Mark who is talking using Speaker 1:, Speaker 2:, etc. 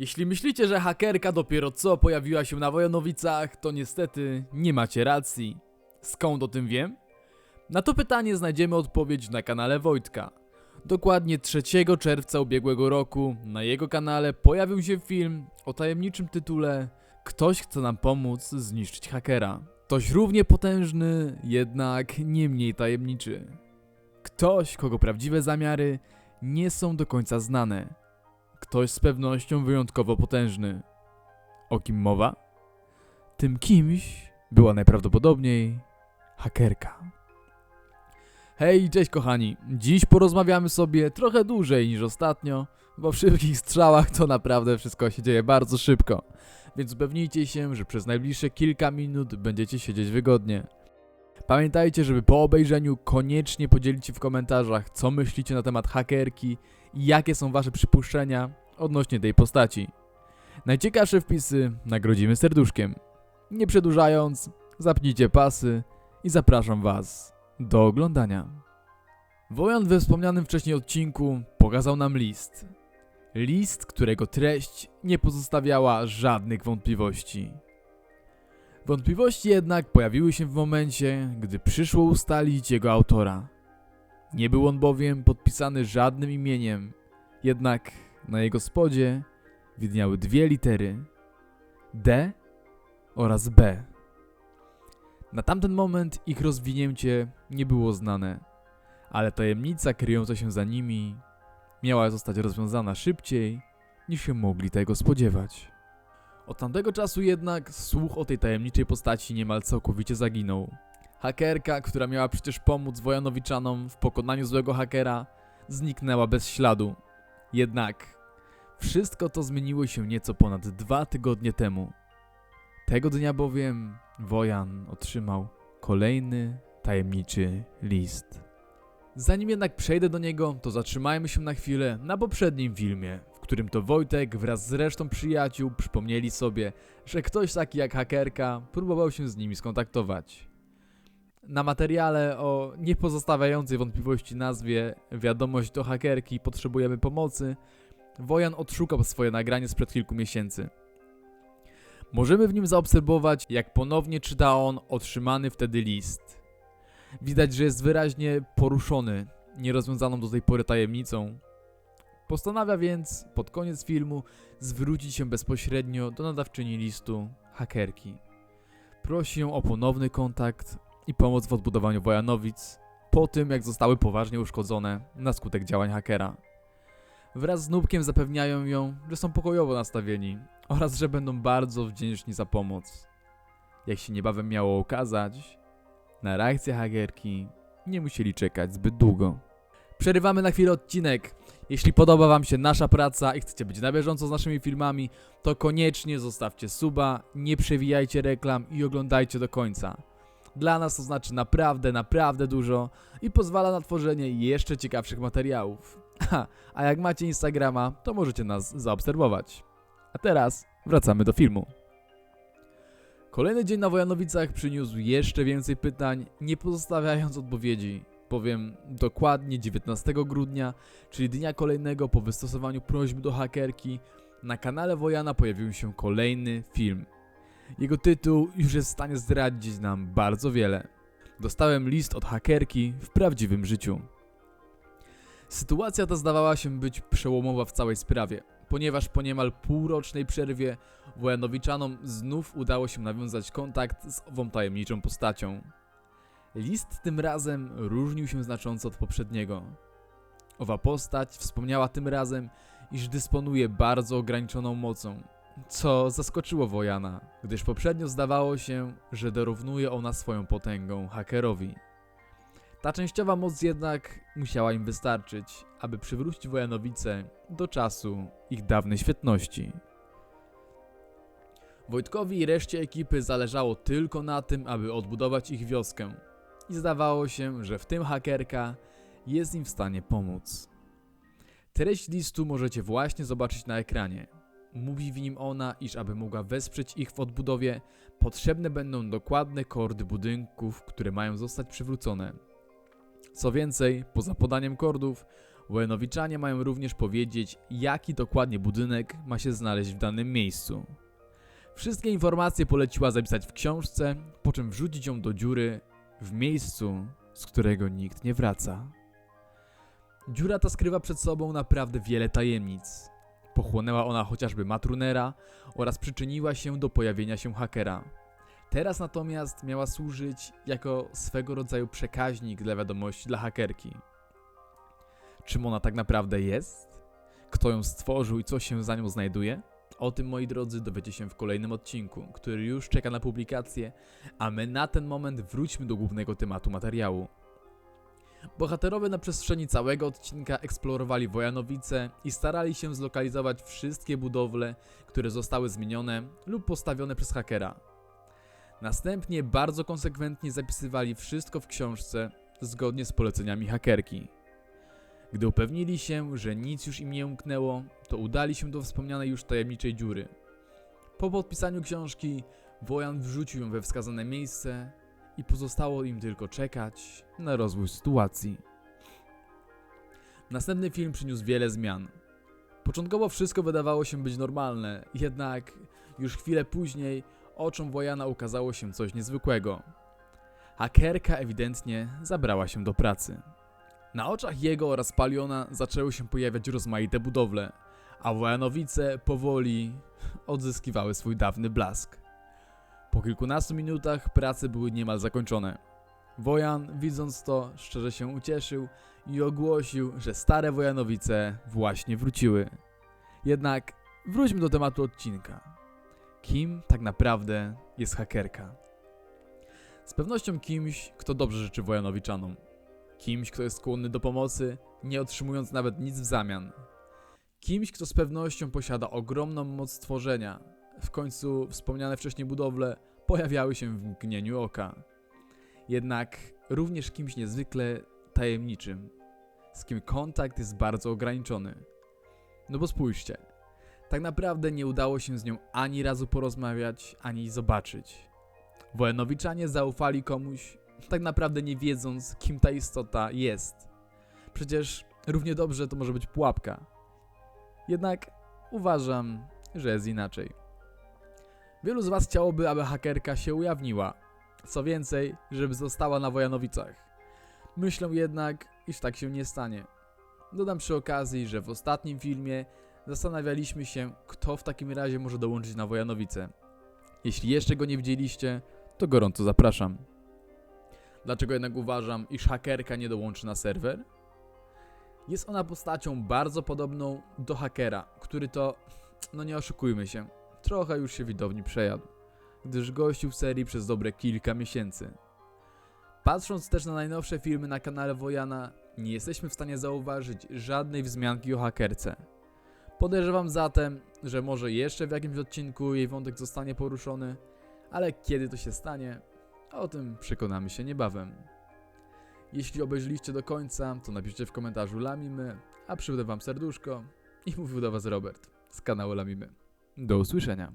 Speaker 1: Jeśli myślicie, że hakerka dopiero co pojawiła się na Wojanowicach, to niestety nie macie racji. Skąd o tym wiem? Na to pytanie znajdziemy odpowiedź na kanale Wojtka. Dokładnie 3 czerwca ubiegłego roku na jego kanale pojawił się film o tajemniczym tytule Ktoś chce nam pomóc zniszczyć hakera. Ktoś równie potężny, jednak nie mniej tajemniczy. Ktoś, kogo prawdziwe zamiary nie są do końca znane. Ktoś z pewnością wyjątkowo potężny. O kim mowa? Tym kimś była najprawdopodobniej hakerka. Hej, cześć kochani. Dziś porozmawiamy sobie trochę dłużej niż ostatnio, bo w szybkich strzałach to naprawdę wszystko się dzieje bardzo szybko. Więc upewnijcie się, że przez najbliższe kilka minut będziecie siedzieć wygodnie. Pamiętajcie, żeby po obejrzeniu koniecznie podzielić się w komentarzach, co myślicie na temat hakerki i jakie są wasze przypuszczenia odnośnie tej postaci. Najciekawsze wpisy nagrodzimy serduszkiem. Nie przedłużając, zapnijcie pasy i zapraszam was do oglądania. Wojan we wspomnianym wcześniej odcinku pokazał nam list. List, którego treść nie pozostawiała żadnych wątpliwości. Wątpliwości jednak pojawiły się w momencie, gdy przyszło ustalić jego autora. Nie był on bowiem podpisany żadnym imieniem, jednak na jego spodzie widniały dwie litery D oraz B. Na tamten moment ich rozwinięcie nie było znane, ale tajemnica kryjąca się za nimi miała zostać rozwiązana szybciej niż się mogli tego spodziewać. Od tamtego czasu jednak słuch o tej tajemniczej postaci niemal całkowicie zaginął. Hakerka, która miała przecież pomóc Wojanowiczanom w pokonaniu złego hakera, zniknęła bez śladu. Jednak wszystko to zmieniło się nieco ponad dwa tygodnie temu. Tego dnia bowiem Wojan otrzymał kolejny tajemniczy list. Zanim jednak przejdę do niego, to zatrzymajmy się na chwilę na poprzednim filmie, w którym to Wojtek wraz z resztą przyjaciół przypomnieli sobie, że ktoś taki jak hakerka próbował się z nimi skontaktować. Na materiale o niepozostawiającej wątpliwości nazwie Wiadomość do hakerki potrzebujemy pomocy, Wojan odszukał swoje nagranie sprzed kilku miesięcy. Możemy w nim zaobserwować, jak ponownie czyta on otrzymany wtedy list. Widać, że jest wyraźnie poruszony nierozwiązaną do tej pory tajemnicą. Postanawia więc pod koniec filmu zwrócić się bezpośrednio do nadawczyni listu hakerki. Prosi ją o ponowny kontakt i pomoc w odbudowaniu Wojanowic po tym, jak zostały poważnie uszkodzone na skutek działań hakera. Wraz z Nubkiem zapewniają ją, że są pokojowo nastawieni oraz że będą bardzo wdzięczni za pomoc. Jak się niebawem miało okazać, na reakcję hakerki nie musieli czekać zbyt długo. Przerywamy na chwilę odcinek. Jeśli podoba Wam się nasza praca i chcecie być na bieżąco z naszymi filmami, to koniecznie zostawcie suba, nie przewijajcie reklam i oglądajcie do końca. Dla nas to znaczy naprawdę, naprawdę dużo i pozwala na tworzenie jeszcze ciekawszych materiałów. A jak macie Instagrama, to możecie nas zaobserwować. A teraz wracamy do filmu. Kolejny dzień na Wojanowicach przyniósł jeszcze więcej pytań, nie pozostawiając odpowiedzi. Powiem dokładnie 19 grudnia, czyli dnia kolejnego po wystosowaniu prośby do hakerki, na kanale Wojana pojawił się kolejny film. Jego tytuł już jest w stanie zdradzić nam bardzo wiele. Dostałem list od hakerki w prawdziwym życiu. Sytuacja ta zdawała się być przełomowa w całej sprawie, ponieważ po niemal półrocznej przerwie Wojanowiczanom znów udało się nawiązać kontakt z ową tajemniczą postacią. List tym razem różnił się znacząco od poprzedniego. Owa postać wspomniała tym razem, iż dysponuje bardzo ograniczoną mocą, co zaskoczyło Wojana, gdyż poprzednio zdawało się, że dorównuje ona swoją potęgą hakerowi. Ta częściowa moc jednak musiała im wystarczyć, aby przywrócić Wojanowice do czasu ich dawnej świetności. Wojtkowi i reszcie ekipy zależało tylko na tym, aby odbudować ich wioskę. I zdawało się, że w tym hakerka jest im w stanie pomóc. Treść listu możecie właśnie zobaczyć na ekranie. Mówi w nim ona, iż aby mogła wesprzeć ich w odbudowie, potrzebne będą dokładne kordy budynków, które mają zostać przywrócone. Co więcej, poza podaniem kordów, Wojanowiczanie mają również powiedzieć, jaki dokładnie budynek ma się znaleźć w danym miejscu. Wszystkie informacje poleciła zapisać w książce, po czym wrzucić ją do dziury w miejscu, z którego nikt nie wraca. Dziura ta skrywa przed sobą naprawdę wiele tajemnic. Pochłonęła ona chociażby Matrunera oraz przyczyniła się do pojawienia się hakera. Teraz natomiast miała służyć jako swego rodzaju przekaźnik dla wiadomości dla hakerki. Czym ona tak naprawdę jest? Kto ją stworzył i co się za nią znajduje? O tym, moi drodzy, dowiecie się w kolejnym odcinku, który już czeka na publikację, a my na ten moment wróćmy do głównego tematu materiału. Bohaterowie na przestrzeni całego odcinka eksplorowali Wojanowice i starali się zlokalizować wszystkie budowle, które zostały zmienione lub postawione przez hakera. Następnie bardzo konsekwentnie zapisywali wszystko w książce zgodnie z poleceniami hakerki. Gdy upewnili się, że nic już im nie umknęło, to udali się do wspomnianej już tajemniczej dziury. Po podpisaniu książki, Wojan wrzucił ją we wskazane miejsce i pozostało im tylko czekać na rozwój sytuacji. Następny film przyniósł wiele zmian. Początkowo wszystko wydawało się być normalne, jednak już chwilę później oczom Wojana ukazało się coś niezwykłego. Hakerka ewidentnie zabrała się do pracy. Na oczach jego oraz Paliona zaczęły się pojawiać rozmaite budowle, a Wojanowice powoli odzyskiwały swój dawny blask. Po kilkunastu minutach prace były niemal zakończone. Wojan, widząc to, szczerze się ucieszył i ogłosił, że stare Wojanowice właśnie wróciły. Jednak wróćmy do tematu odcinka. Kim tak naprawdę jest hakerka? Z pewnością kimś, kto dobrze życzy Wojanowiczanom. Kimś, kto jest skłonny do pomocy, nie otrzymując nawet nic w zamian. Kimś, kto z pewnością posiada ogromną moc tworzenia. W końcu wspomniane wcześniej budowle pojawiały się w mgnieniu oka. Jednak również kimś niezwykle tajemniczym, z kim kontakt jest bardzo ograniczony. No bo spójrzcie, tak naprawdę nie udało się z nią ani razu porozmawiać, ani zobaczyć. Wojanowiczanie zaufali komuś, tak naprawdę nie wiedząc, kim ta istota jest. Przecież równie dobrze to może być pułapka. Jednak uważam, że jest inaczej. Wielu z Was chciałoby, aby hakerka się ujawniła. Co więcej, żeby została na Wojanowicach. Myślę jednak, iż tak się nie stanie. Dodam przy okazji, że w ostatnim filmie zastanawialiśmy się, kto w takim razie może dołączyć na Wojanowice. Jeśli jeszcze go nie widzieliście, to gorąco zapraszam. Dlaczego jednak uważam, iż hakerka nie dołączy na serwer? Jest ona postacią bardzo podobną do hakera, który to, no nie oszukujmy się, trochę już się widowni przejadł, gdyż gościł w serii przez dobre kilka miesięcy. Patrząc też na najnowsze filmy na kanale Wojana, nie jesteśmy w stanie zauważyć żadnej wzmianki o hakerce. Podejrzewam zatem, że może jeszcze w jakimś odcinku jej wątek zostanie poruszony, ale kiedy to się stanie, o tym przekonamy się niebawem. Jeśli obejrzeliście do końca, to napiszcie w komentarzu Lamimy, a przywdę wam serduszko i mówił do was Robert z kanału Lamimy. Do usłyszenia.